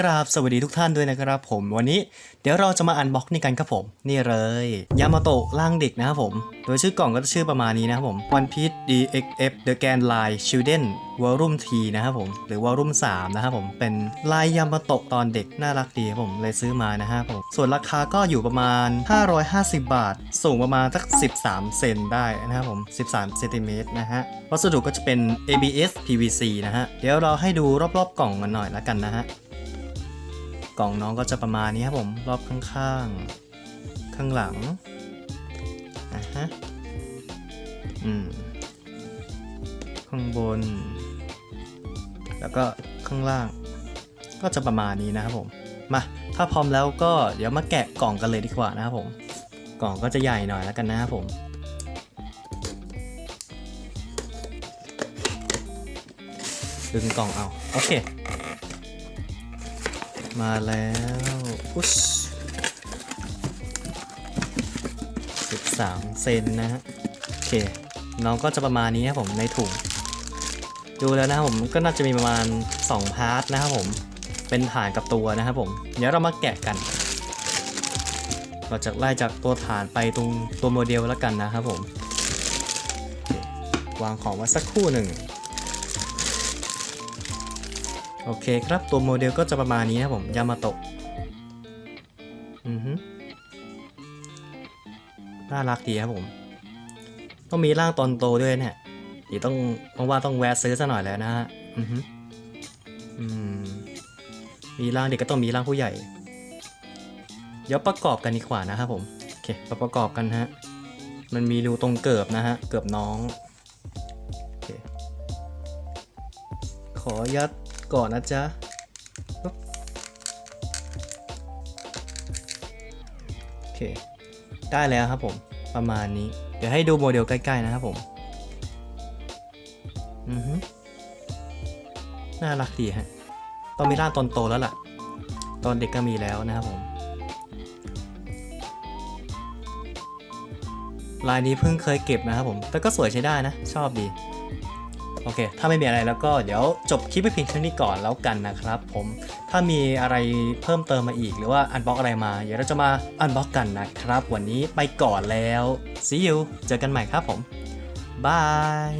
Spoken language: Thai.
กราบสวัสดีทุกท่านด้วยนะครับผมวันนี้เดี๋ยวเราจะมาอันบ็อกนี่กันครับผม นี่เลยยามาโตะร่างเด็กนะครับผม โดยชื่อกล่องก็จะชื่อประมาณนี้นะครับผม One Piece DXF The Grand Line Children Volume T นะครับผม หรือ Volume 3นะครับผมเป็นลายยามาโตะตอนเด็กน่ารักดีครับผมเลยซื้อมานะฮะผมส่วนราคาก็อยู่ประมาณ 550 บาท สูงประมาณสัก 13 เซนได้นะครับผม 13เซนติเมตรนะฮะวัสดุก็จะเป็น ABS PVC นะฮะเดี๋ยวเราให้ดูรอบๆกล่องกันหน่อยละกันนะฮะ กล่องน้องก็จะประมาณนี้ครับผม รอบข้างๆ ข้างหลังอะฮะอืมข้างบน แล้วก็ข้างล่าง ก็จะประมาณนี้นะครับผม มา ถ้าพร้อมแล้วก็เดี๋ยวมาแกะกล่องกันเลยดีกว่านะครับผม กล่องก็จะใหญ่หน่อยแล้วกันนะครับผมดึงกล่องเอา โอเค มาแล้วอุ๊ชสิบสามเซนนะฮะ โอเค น้องก็จะประมาณนี้ครับผมในถุง ดูแล้วนะครับผมก็น่าจะมีประมาณ 2 พาร์ทนะครับผม เป็นฐานกับตัวนะครับผม เดี๋ยวเรามาแกะกัน เราจะไล่จากตัวฐานไปตรงตัวโมเดลแล้วกันนะครับผม วางของไว้สักครู่หนึ่ง โอเคครับตัวโมเดลก็จะประมาณนี้นะครับผมยามาโตะอือฮึน่ารักดีครับผม ต้องมีร่างตอนโตด้วยเนี่ยเดี๋ยวต้องต้องว่าต้องแวะซื้อซะหน่อยแล้วนะฮะอือฮึอืมมีร่างเด็กก็ต้องมีร่างผู้ใหญ่ เดี๋ยวประกอบกันดีกว่านะครับผมโอเคประกอบกันฮะมันมีรูตรงเกิบนะฮะเกิบน้องโอเคขอยัด ก่อนนะจ๊ะโอเค ได้แล้วครับผมประมาณนี้ เดี๋ยวให้ดูโมเดลใกล้ ๆ นะครับผมอือฮึน่ารักดีฮะต้องมีร่างตอนโตแล้วล่ะ ตอนเด็กก็มีแล้วนะครับผมลายนี้เพิ่งเคยเก็บนะครับผม แต่ก็สวยใช้ได้นะ ชอบดี โอเค ถ้าไม่มีอะไรแล้วก็เดี๋ยวจบคลิปไปเพียงเท่านี้ก่อนแล้วกันนะครับผมถ้ามีอะไรเพิ่มเติมมาอีกหรือว่าอันบล็อกอะไรมา เดี๋ยวเราจะมาอันบล็อกกันนะครับ วันนี้ไปก่อนแล้ว see you เจอกันใหม่ครับผมบาย